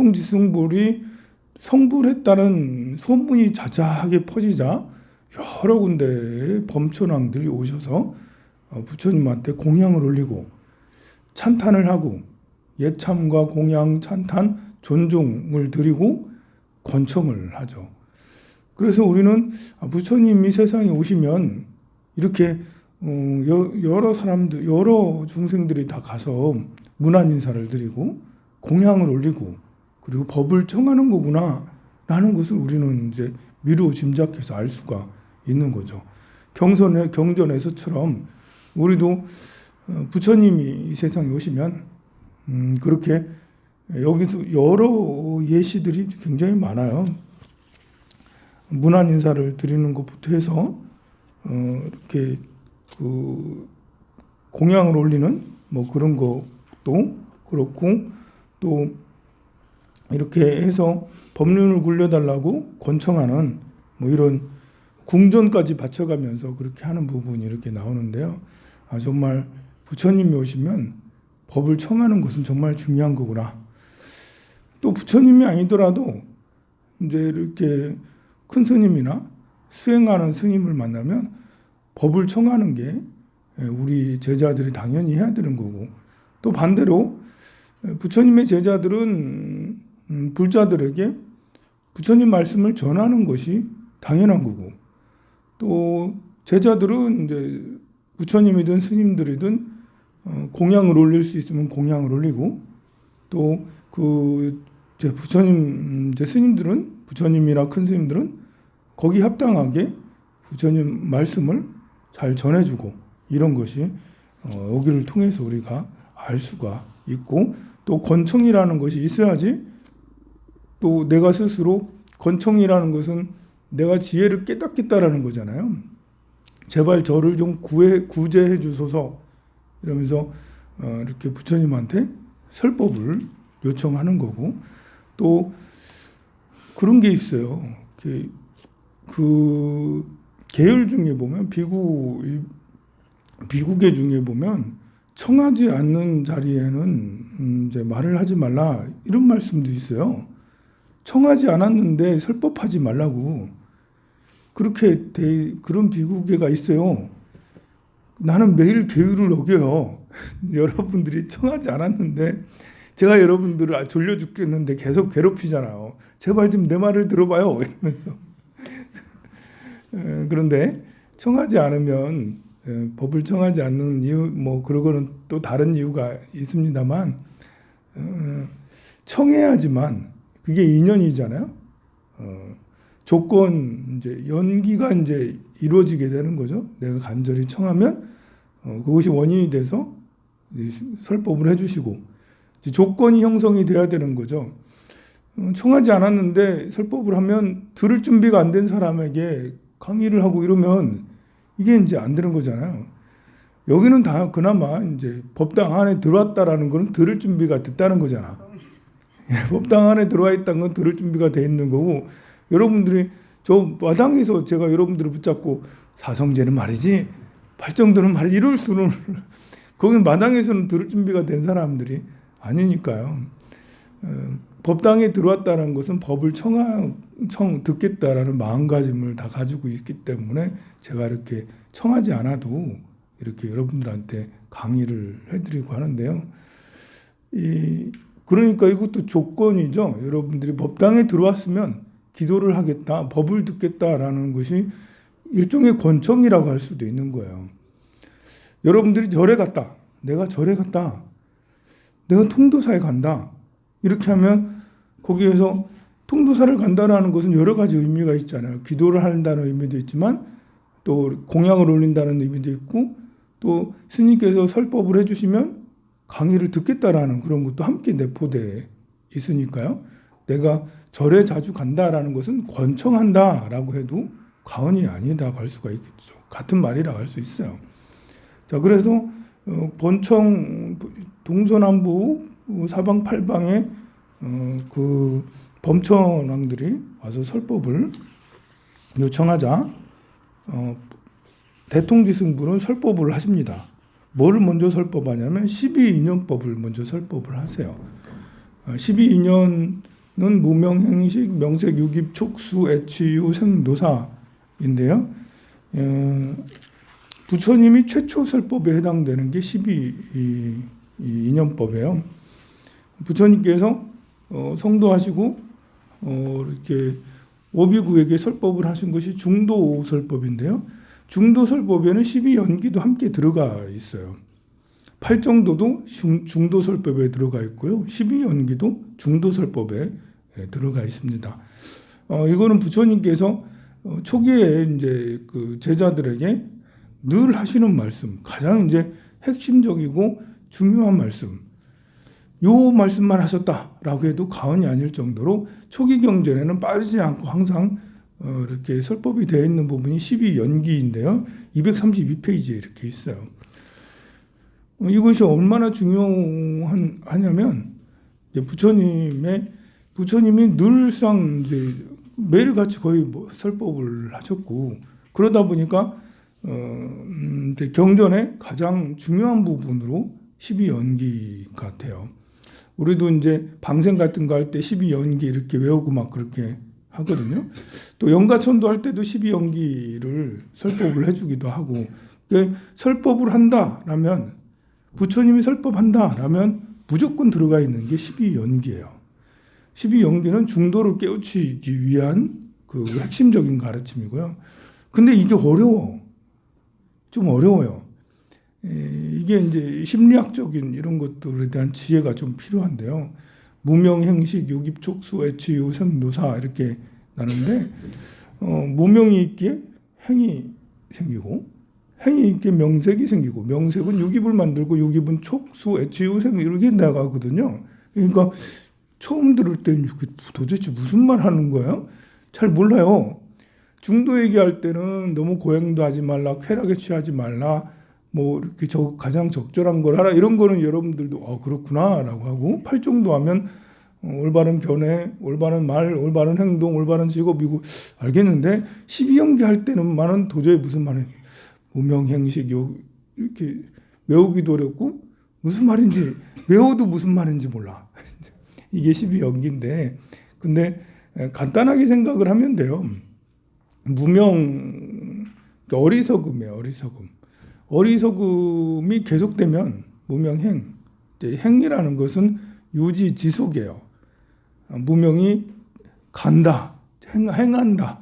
대통지승불이 성불했다는 소문이 자자하게 퍼지자 여러 군데 범천왕들이 오셔서 어, 부처님한테 공양을 올리고 찬탄을 하고 예참과 공양, 찬탄, 존중을 드리고 권청을 하죠. 그래서 우리는 아, 부처님이 세상에 오시면 이렇게 어, 여- 여러 사람들, 여러 중생들이 다 가서 문안 인사를 드리고 공양을 올리고 그리고 법을 청하는 거구나 라는 것을 우리는 이제 미루 짐작해서 알 수가 있는 거죠. 경선에 경전에서처럼 우리도 어, 부처님이 이 세상에 오시면 음, 그렇게 여기도 여러 예시들이 굉장히 많아요. 문안 인사를 드리는 것부터 해서 어, 이렇게 그 공양을 올리는 뭐 그런 것도 그렇고 또 이렇게 해서 법륜을 굴려달라고 권청하는 뭐 이런 궁전까지 바쳐가면서 그렇게 하는 부분이 이렇게 나오는데요. 아 정말 부처님이 오시면 법을 청하는 것은 정말 중요한 거구나. 또 부처님이 아니더라도 이제 이렇게 큰 스님이나 수행하는 스님을 만나면 법을 청하는 게 우리 제자들이 당연히 해야 되는 거고 또 반대로 부처님의 제자들은 음, 불자들에게 부처님 말씀을 전하는 것이 당연한 거고 또 제자들은 이제 부처님이든 스님들이든 어, 공양을 올릴 수 있으면 공양을 올리고 또그 이제 부처님 음, 이제 스님들은 부처님이나 큰 스님들은 거기 합당하게 부처님 말씀을 잘 전해주고 이런 것이 어, 여기를 통해서 우리가 알 수가 있고 또 권청이라는 것이 있어야지 또 내가 스스로 권청이라는 것은 내가 지혜를 깨닫겠다라는 거잖아요. 제발 저를 좀 구해 구제해 주소서 이러면서 어, 이렇게 부처님한테 설법을 요청하는 거고 또 그런 게 있어요. 그, 그 계열 중에 보면 비구 비구계 중에 보면 청하지 않는 자리에는 음, 이제 말을 하지 말라 이런 말씀도 있어요. 청하지 않았는데 설법하지 말라고 그렇게 돼, 그런 비구계가 있어요. 나는 매일 계율을 어겨요. 여러분들이 청하지 않았는데 제가 여러분들을 아, 졸려 죽겠는데 계속 괴롭히잖아요. 제발 좀 내 말을 들어봐요. 이러면서 에, 그런데 청하지 않으면 에, 법을 청하지 않는 이유 뭐 그러고는 또 다른 이유가 있습니다만 어, 청해야지만 그게 인연이잖아요. 어, 조건 이제 연기가 이제 이루어지게 되는 거죠. 내가 간절히 청하면 어, 그것이 원인이 돼서 설법을 해주시고 조건이 형성이 돼야 되는 거죠. 어, 청하지 않았는데 설법을 하면 들을 준비가 안 된 사람에게 강의를 하고 이러면 이게 이제 안 되는 거잖아요. 여기는 다 그나마 이제 법당 안에 들어왔다라는 거는 들을 준비가 됐다는 거잖아. 법당 안에 들어와 있다는 건 들을 준비가 돼 있는 거고 여러분들이 저 마당에서 제가 여러분들을 붙잡고 사성제는 말이지 발정도는 말이지 이럴 수는 거긴 마당에서는 들을 준비가 된 사람들이 아니니까요. 어, 법당에 들어왔다는 것은 법을 청하, 청 듣겠다라는 마음가짐을 다 가지고 있기 때문에 제가 이렇게 청하지 않아도 이렇게 여러분들한테 강의를 해드리고 하는데요. 이 그러니까 이것도 조건이죠. 여러분들이 법당에 들어왔으면 기도를 하겠다, 법을 듣겠다라는 것이 일종의 권청이라고 할 수도 있는 거예요. 여러분들이 절에 갔다. 내가 절에 갔다. 내가 통도사에 간다. 이렇게 하면 거기에서 통도사를 간다라는 것은 여러 가지 의미가 있잖아요. 기도를 한다는 의미도 있지만 또 공양을 올린다는 의미도 있고 또 스님께서 설법을 해주시면 강의를 듣겠다라는 그런 것도 함께 내포돼 있으니까요. 내가 절에 자주 간다라는 것은 권청한다라고 해도 과언이 아니다고 할 수가 있겠죠. 같은 말이라고 할 수 있어요. 자, 그래서 어, 본청 동서남북 사방 팔방에 어, 그 범천왕들이 와서 설법을 요청하자 어, 대통지승불은 설법을 하십니다. 뭐를 먼저 설법하냐면 12인연법을 먼저 설법을 하세요. 12인연은 무명행식, 명색, 유깁, 촉수, 애취유, 생노사인데요. 어, 부처님이 최초 설법에 해당되는 게 12인연법이에요. 부처님께서 어, 성도하시고 어, 이렇게 오비구에게 설법을 하신 것이 중도 설법인데요. 중도 설법에는 12연기도 함께 들어가 있어요. 팔정도도 중- 중도 설법에 들어가 있고요. 12연기도 중도 설법에 예, 들어가 있습니다. 어, 이거는 부처님께서 어, 초기에 이제 그 제자들에게 늘 하시는 말씀, 가장 이제 핵심적이고 중요한 말씀. 요 말씀만 하셨다라고 해도 과언이 아닐 정도로 초기 경전에는 빠지지 않고 항상 어, 이렇게 설법이 되어 있는 부분이 12연기인데요. 232페이지에 이렇게 있어요. 어, 이것이 얼마나 중요한 하냐면 이제 부처님의 부처님이 늘상 이제 매일같이 거의 뭐 설법을 하셨고 그러다 보니까 어, 음, 경전의 가장 중요한 부분으로 12연기 같아요. 우리도 이제 방생 같은 거 할 때 12연기 이렇게 외우고 막 그렇게 하거든요. 또 연가천도 할 때도 12연기를 설법을 해주기도 하고 그 설법을 한다라면 부처님이 설법한다라면 무조건 들어가 있는 게 12연기예요. 12연기는 중도를 깨우치기 위한 그 핵심적인 가르침이고요. 근데 이게 어려워. 좀 어려워요. 에, 이게 이제 심리학적인 이런 것들에 대한 지혜가 좀 필요한데요. 무명 행식, 유깁촉수, 애취유, 생 노사 이렇게 나는데 어, 무명이 있기에 행이 생기고 행이 있기에 명색이 생기고 명색은 유깁을 만들고 유깁은 촉수, 애취유, 생 이렇게 나가거든요. 그러니까 처음 들을 때는 도대체 무슨 말 하는 거야? 잘 몰라요. 중도 얘기할 때는 너무 고행도 하지 말라, 쾌락에 취하지 말라, 뭐 이렇게 저 가장 적절한 걸 하라 이런 거는 여러분들도 어 그렇구나라고 하고 팔정도 하면 어, 올바른 견해, 올바른 말, 올바른 행동, 올바른 직업이고 알겠는데 12연기 할 때는만은 도저히 무슨 말이 무명행식 요 이렇게 외우기도 어렵고 무슨 말인지 외워도 무슨 말인지 몰라. 이게 12연기인데 근데 에, 간단하게 생각을 하면 돼요. 무명 어리석음이에요. 어리석음. 어리석음이 계속되면 무명행. 행이라는 것은 유지 지속이에요. 아, 무명이 간다, 행, 행한다.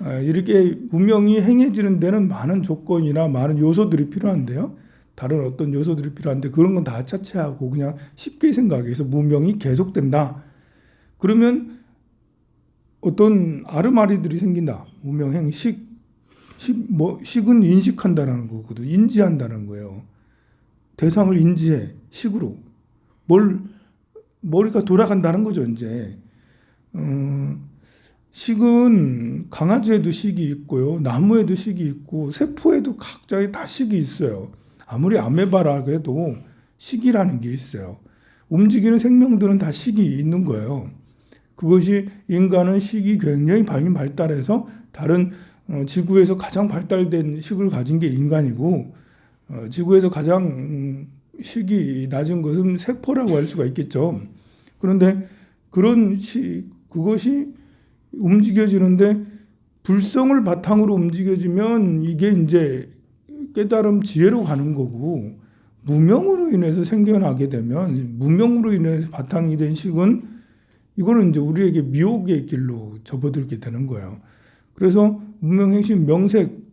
아, 이렇게 무명이 행해지는 데는 많은 조건이나 많은 요소들이 필요한데요. 다른 어떤 요소들이 필요한데 그런 건 다 차치하고 그냥 쉽게 생각해서 무명이 계속된다. 그러면 어떤 아르마리들이 생긴다. 무명행 식, 식, 뭐, 식은 인식한다라는 거거든. 인지한다는 거예요. 대상을 인지해. 식으로. 뭘, 머리가 돌아간다는 거죠, 이제. 어, 식은 강아지에도 식이 있고요. 나무에도 식이 있고, 세포에도 각자의 다 식이 있어요. 아무리 아메바라 해도 식이라는 게 있어요. 움직이는 생명들은 다 식이 있는 거예요. 그것이 인간은 식이 굉장히 많이 발달해서 다른 어, 지구에서 가장 발달된 식을 가진 게 인간이고 어, 지구에서 가장 음, 식이 낮은 것은 세포라고 할 수가 있겠죠. 그런데 그런 시, 그것이 움직여지는데 불성을 바탕으로 움직여지면 이게 이제 깨달음 지혜로 가는 거고 무명으로 인해서 생겨나게 되면 무명으로 인해서 바탕이 된 식은 이거는 이제 우리에게 미혹의 길로 접어들게 되는 거예요. 그래서 무명행식 명색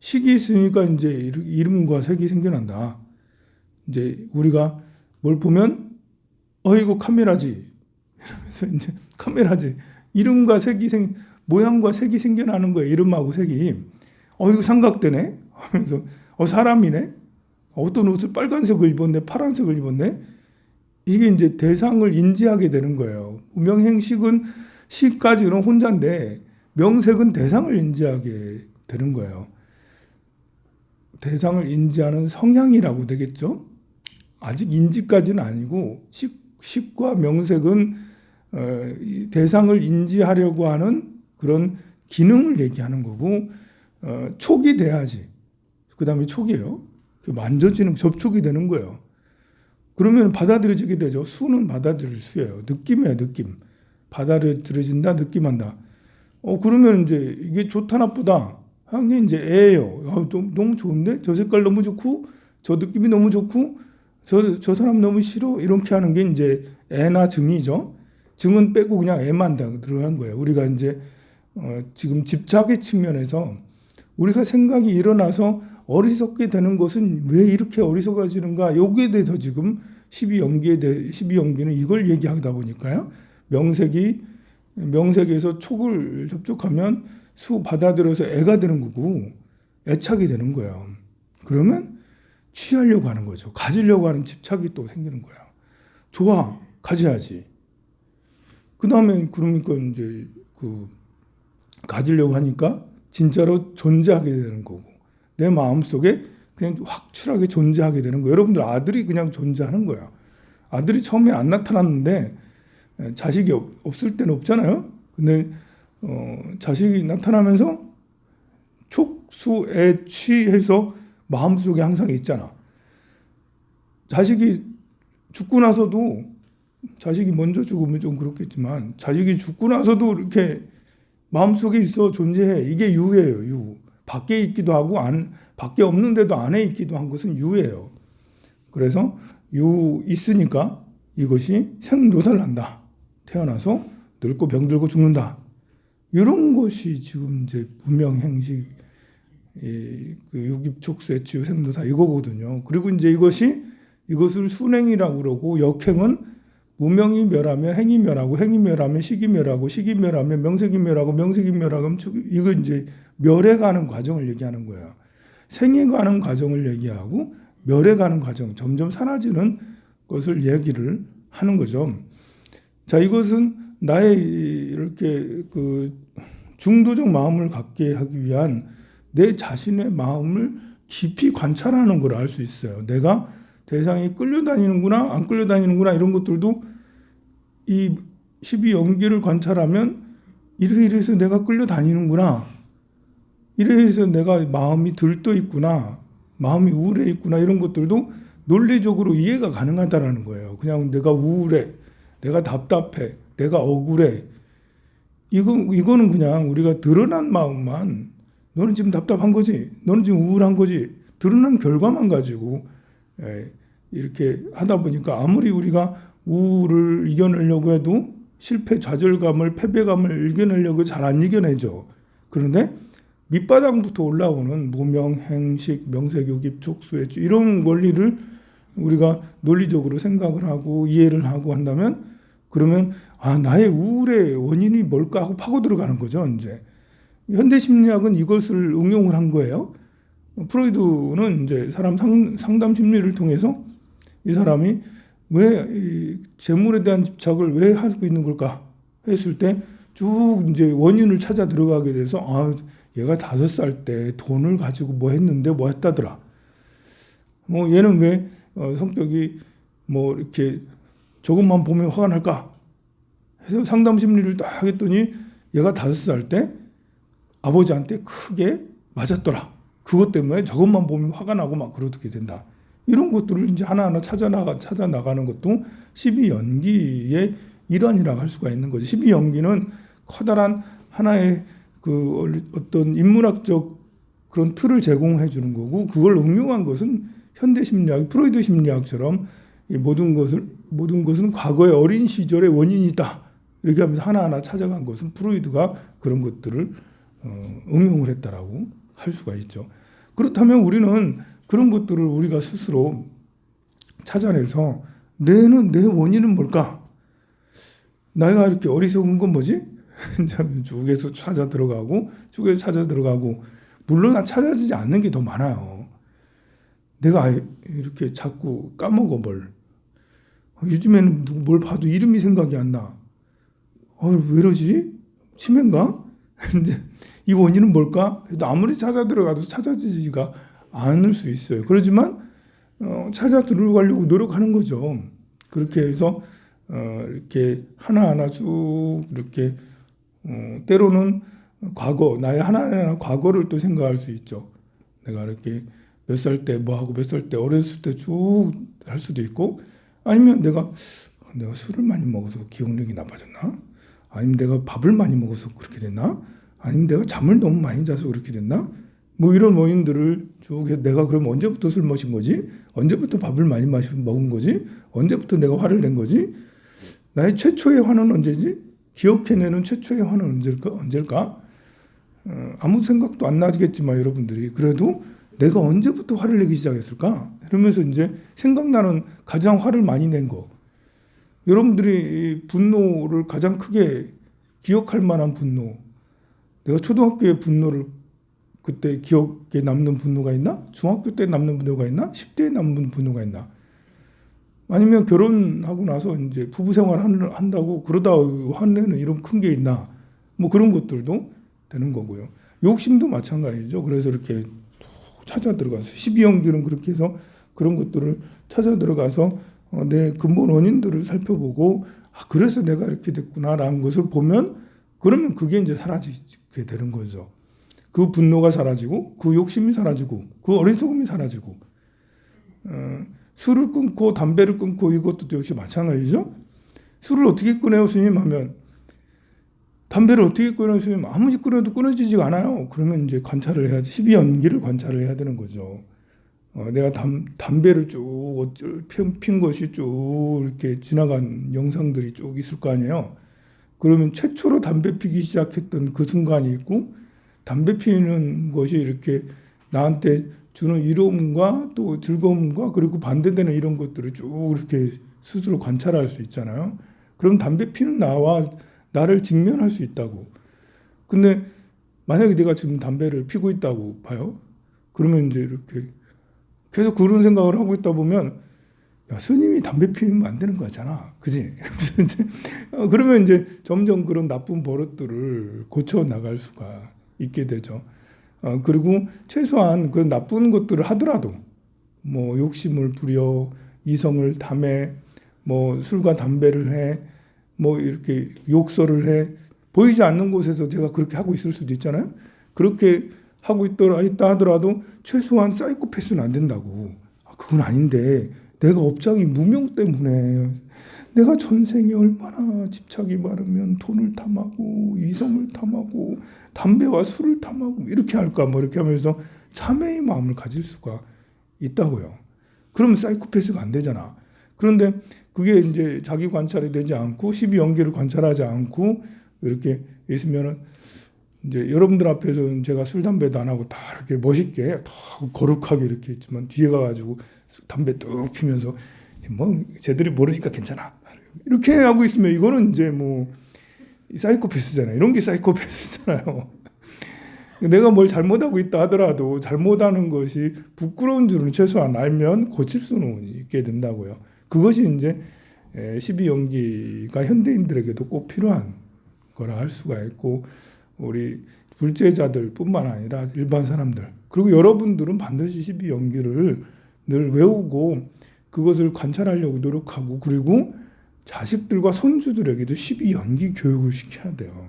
식이 있으니까 이제 이름과 색이 생겨난다. 이제 우리가 뭘 보면 어 이거 카메라지 이러면서 이제 카메라지 이름과 색이 생 모양과 색이 생겨나는 거예요. 이름하고 색이 어 이거 삼각대네 하면서 어 사람이네 어떤 옷을 빨간색을 입었네 파란색을 입었네 이게 이제 대상을 인지하게 되는 거예요. 무명행식은 시까지는 혼자인데 명색은 대상을 인지하게 되는 거예요. 대상을 인지하는 성향이라고 되겠죠. 아직 인지까지는 아니고 식, 식과 명색은 어, 이 대상을 인지하려고 하는 그런 기능을 얘기하는 거고 어, 촉이 돼야지. 그 다음에 촉이에요. 그 만져지는 접촉이 되는 거예요. 그러면 받아들여지게 되죠. 수는 받아들일 수예요. 느낌이에요, 느낌. 받아들여진다, 느낌한다. 어 그러면 이제 이게 좋다 나쁘다 하는 게 이제 애예요. 아, 너무, 너무 좋은데 저 색깔 너무 좋고 저 느낌이 너무 좋고 저 저 사람 너무 싫어 이렇게 하는 게 이제 애나 증이죠. 증은 빼고 그냥 애만 다 들어간 거예요. 우리가 이제 어, 지금 집착의 측면에서 우리가 생각이 일어나서 어리석게 되는 것은 왜 이렇게 어리석어지는가? 여기에 대해서 지금 12연기에 대해 12연기는 이걸 얘기하다 보니까요. 명색이 명색에서 촉을 접촉하면 수 받아들여서 애가 되는 거고 애착이 되는 거예요. 그러면 취하려고 하는 거죠. 가지려고 하는 집착이 또 생기는 거야. 좋아, 가져야지. 그 다음에 그러니까 이제 그 가지려고 하니까 진짜로 존재하게 되는 거고 내 마음 속에 그냥 확실하게 존재하게 되는 거예요. 여러분들 아들이 그냥 존재하는 거야. 아들이 처음에 안 나타났는데 에, 자식이 없, 없을 때는 없잖아요. 근데 어, 자식이 나타나면서 촉수에 취해서 마음 속에 항상 있잖아. 자식이 죽고 나서도 자식이 먼저 죽으면 좀 그렇겠지만 자식이 죽고 나서도 이렇게 마음속에 있어 존재해. 이게 유예요, 유. 밖에 있기도 하고 안 밖에 없는데도 안에 있기도 한 것은 유예요. 그래서 유 있으니까 이것이 생노살 난다. 태어나서 늙고 병들고 죽는다. 이런 것이 지금 이제 무명 행식 이, 그 유깁촉수의 치유 생도 다 이거거든요. 그리고 이제 이것이 이것을 순행이라고 그러고 역행은 무명이 멸하면 행이 멸하고 행이 멸하면 식이 멸하고 식이 멸하면 명색이 멸하고 명색이 멸하면 축- 이거 이제 멸해 가는 과정을 얘기하는 거예요. 생에 가는 과정을 얘기하고 멸해 가는 과정, 점점 사라지는 것을 얘기를 하는 거죠. 자, 이것은 나의 이- 이렇게 그 중도적 마음을 갖게 하기 위한 내 자신의 마음을 깊이 관찰하는 걸 알 수 있어요. 내가 대상이 끌려다니는구나, 안 끌려다니는구나 이런 것들도 이 12연기를 관찰하면 이래 이래서 내가 끌려다니는구나. 이래 해서 내가 마음이 들떠 있구나. 마음이 우울해 있구나. 이런 것들도 논리적으로 이해가 가능하다라는 거예요. 그냥 내가 우울해. 내가 답답해. 내가 억울해. 이거 이거는 그냥 우리가 드러난 마음만 너는 지금 답답한 거지. 너는 지금 우울한 거지. 드러난 결과만 가지고 예, 이렇게 하다 보니까 아무리 우리가 우울을 이겨내려고 해도 실패, 좌절감을, 패배감을 이겨내려고 잘 안 이겨내죠. 그런데 밑바닥부터 올라오는 무명, 행식, 명색유깁, 촉수의 이런 원리를 우리가 논리적으로 생각을 하고 이해를 하고 한다면 그러면 아 나의 우울의 원인이 뭘까 하고 파고 들어가는 거죠 이제 현대 심리학은 이것을 응용을 한 거예요. 프로이드는 이제 사람 상, 상담 심리를 통해서 이 사람이 왜 이 재물에 대한 집착을 왜 하고 있는 걸까 했을 때 쭉 이제 원인을 찾아 들어가게 돼서 아 얘가 다섯 살 때 돈을 가지고 뭐 했는데 뭐 했다더라. 뭐 얘는 왜 어, 성격이 뭐 이렇게 저것만 보면 화가 날까? 해서 상담 심리를 딱 했더니 얘가 다섯 살 때 아버지한테 크게 맞았더라. 그것 때문에 저것만 보면 화가 나고 막 그러게 된다. 이런 것들을 이제 하나하나 찾아 나가 찾아 나가는 것도 12연기의 일환이라고 할 수가 있는 거죠. 12연기는 커다란 하나의 그 어떤 인문학적 그런 틀을 제공해 주는 거고 그걸 응용한 것은 현대 심리학, 프로이드 심리학처럼 이 모든 것을 모든 것은 과거의 어린 시절의 원인이다. 이렇게 하면서 하나하나 찾아간 것은 프로이드가 그런 것들을 어, 응용을 했다라고 할 수가 있죠. 그렇다면 우리는 그런 것들을 우리가 스스로 찾아내서 내는 내 원인은 뭘까? 내가 이렇게 어리석은 건 뭐지? 참 쭉에서 찾아 들어가고 쭉에서 찾아 들어가고 물론 찾아지지 않는 게 더 많아요. 내가 이렇게 자꾸 까먹어 뭘. 요즘에는 누구 뭘 봐도 이름이 생각이 안 나. 어, 왜 이러지? 치매인가? 이제 이 원인은 뭘까? 아무리 찾아 들어가도 찾아지지가 않을 수 있어요. 그렇지만 어, 찾아 들어가려고 노력하는 거죠. 그렇게 해서 어, 이렇게 하나하나 쭉 이렇게 어, 때로는 과거 나의 하나하나 과거를 또 생각할 수 있죠. 내가 이렇게 몇 살 때 뭐 하고 몇 살 때 어렸을 때 쭉 할 수도 있고 아니면 내가 내가 술을 많이 먹어서 기억력이 나빠졌나? 아니면 내가 밥을 많이 먹어서 그렇게 됐나? 아니면 내가 잠을 너무 많이 자서 그렇게 됐나? 뭐 이런 원인들을 쭉 해. 내가 그럼 언제부터 술 마신 거지? 언제부터 밥을 많이 마시 먹은 거지? 언제부터 내가 화를 낸 거지? 나의 최초의 화는 언제지? 기억해내는 최초의 화는 언제일까? 언제일까? 어, 아무 생각도 안 나겠지만 여러분들이 그래도 내가 언제부터 화를 내기 시작했을까? 이러면서 이제 생각나는 가장 화를 많이 낸 거. 여러분들이 이 분노를 가장 크게 기억할 만한 분노. 내가 초등학교의 분노를 그때 기억에 남는 분노가 있나? 중학교 때 남는 분노가 있나? 10대에 남는 분노가 있나? 아니면 결혼하고 나서 이제 부부 생활 한다고 그러다 화내는 이런 큰 게 있나? 뭐 그런 것들도 되는 거고요. 욕심도 마찬가지죠. 그래서 이렇게 찾아 들어가서 12연기는 그렇게 해서 그런 것들을 찾아 들어가서 어, 내 근본 원인들을 살펴보고 아 그래서 내가 이렇게 됐구나라는 것을 보면 그러면 그게 이제 사라지게 되는 거죠. 그 분노가 사라지고 그 욕심이 사라지고 그 어리석음이 사라지고 어, 술을 끊고 담배를 끊고 이것도 역시 마찬가지죠. 술을 어떻게 끊어요, 스님 하면 담배를 어떻게 스님 아무리 끊어도 끊어지지가 않아요. 그러면 이제 관찰을 해야지 12연기를 관찰을 해야 되는 거죠. 어, 내가 담, 담배를 쭉 핀, 핀 것이 쭉 이렇게 지나간 영상들이 쭉 있을 거 아니에요. 그러면 최초로 담배 피기 시작했던 그 순간이 있고 담배 피우는 것이 이렇게 나한테 주는 이로움과 또 즐거움과 그리고 반대되는 이런 것들을 쭉 이렇게 스스로 관찰할 수 있잖아요. 그럼 담배 피는 나와 나를 직면할 수 있다고. 근데 만약에 내가 지금 담배를 피고 있다고 봐요. 그러면 이제 이렇게 계속 그런 생각을 하고 있다 보면 야, 스님이 담배 피우면 안 되는 거잖아. 그지? 어, 그러면 이제 점점 그런 나쁜 버릇들을 고쳐 나갈 수가 있게 되죠. 어, 그리고 최소한 그 나쁜 것들을 하더라도 뭐 욕심을 부려 이성을 탐해 뭐 술과 담배를 해 뭐 이렇게 욕설을 해 보이지 않는 곳에서 제가 그렇게 하고 있을 수도 있잖아요. 그렇게 하고 있더라 있다 하더라도 최소한 사이코패스는 안 된다고. 아, 그건 아닌데 내가 업장이 무명 때문에 내가 전생에 얼마나 집착이 많으면 돈을 탐하고 이성을 탐하고 담배와 술을 탐하고 이렇게 할까 뭐 이렇게 하면서 참회의 마음을 가질 수가 있다고요. 그러면 사이코패스가 안 되잖아. 그런데 그게 이제 자기 관찰이 되지 않고 12연계를 관찰하지 않고 이렇게 있으면은 이제 여러분들 앞에서는 제가 술 담배도 안 하고 다 이렇게 멋있게 다 거룩하게 이렇게 있지만 뒤에 가가지고 담배 뚝 피면서 뭐 쟤들이 모르니까 괜찮아 이렇게 하고 있으면 이거는 이제 뭐 사이코패스잖아요. 이런 게 사이코패스잖아요. 내가 뭘 잘못하고 있다 하더라도 잘못하는 것이 부끄러운 줄은 최소한 알면 고칠 수는 있게 된다고요. 그것이 이제 12연기가 현대인들에게도 꼭 필요한 거라 할 수가 있고 우리 불제자들뿐만 아니라 일반 사람들 그리고 여러분들은 반드시 12연기를 늘 외우고 그것을 관찰하려고 노력하고 그리고 자식들과 손주들에게도 12연기 교육을 시켜야 돼요.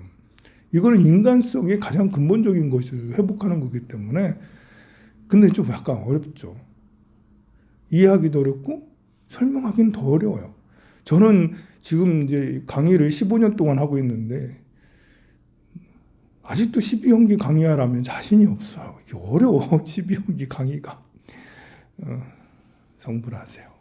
이거는 인간성의 가장 근본적인 것을 회복하는 거기 때문에 근데 좀 약간 어렵죠. 이해하기도 어렵고 설명하기는 더 어려워요. 저는 지금 이제 강의를 15년 동안 하고 있는데 아직도 12연기 강의하라면 자신이 없어요. 어려워 12연기 강의가. 어, 성불하세요.